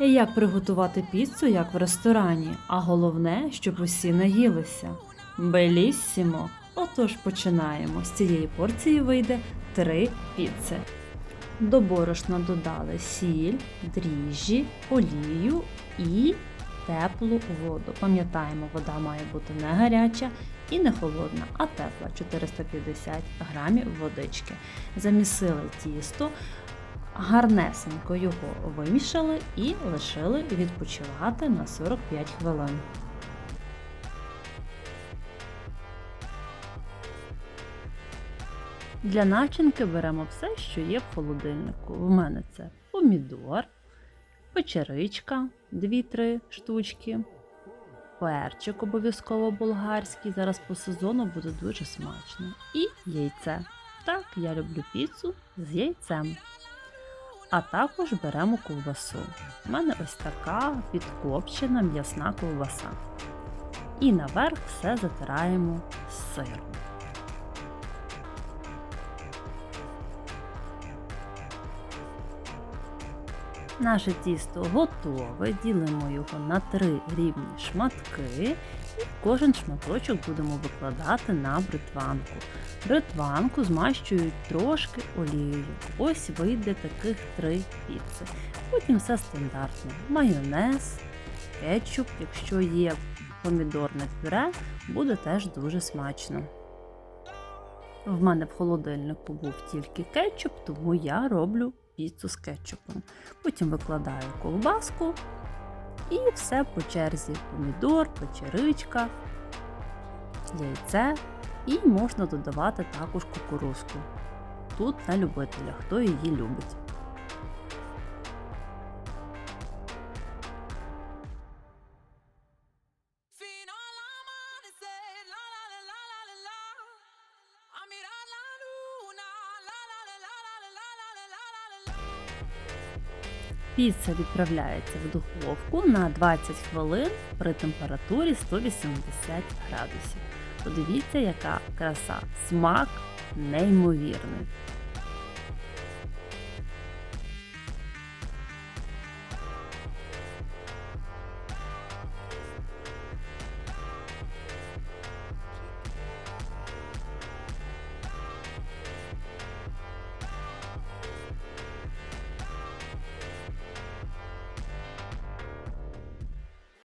Як приготувати піцу, як в ресторані, а головне, щоб усі наїлися. Беліссімо! Отож починаємо. З цієї порції вийде 3 піци. До борошна додали сіль, дріжджі, олію і теплу воду. Пам'ятаємо, вода має бути не гаряча і не холодна, а тепла 450 грамів водички. Замісили тісто, гарнесенько його вимішали і лишили відпочивати на 45 хвилин. Для начинки беремо все, що є в холодильнику. У мене це помідор, печеричка 2-3 штучки, перчик обов'язково болгарський. Зараз по сезону буде дуже смачно. І яйце. Так, я люблю піцу з яйцем. А також беремо ковбасу. У мене ось така підкопчена м'ясна ковбаса. І наверх все затираємо з сиром. Наше тісто готове, ділимо його на три рівні шматки, і кожен шматочок будемо викладати на бритванку. Бритванку змащують трошки олією. Ось вийде таких три піци. Потім все стандартно. Майонез, кетчуп, якщо є помідорне пюре, буде теж дуже смачно. В мене в холодильнику був тільки кетчуп, тому я роблю піцу з кетчупом. Потім викладаю ковбаску і все по черзі: помідор, печеричка, яйце і можна додавати також кукурузку. Тут на любителя, хто її любить. Піца відправляється в духовку на 20 хвилин при температурі 180 градусів. Подивіться, яка краса, смак неймовірний.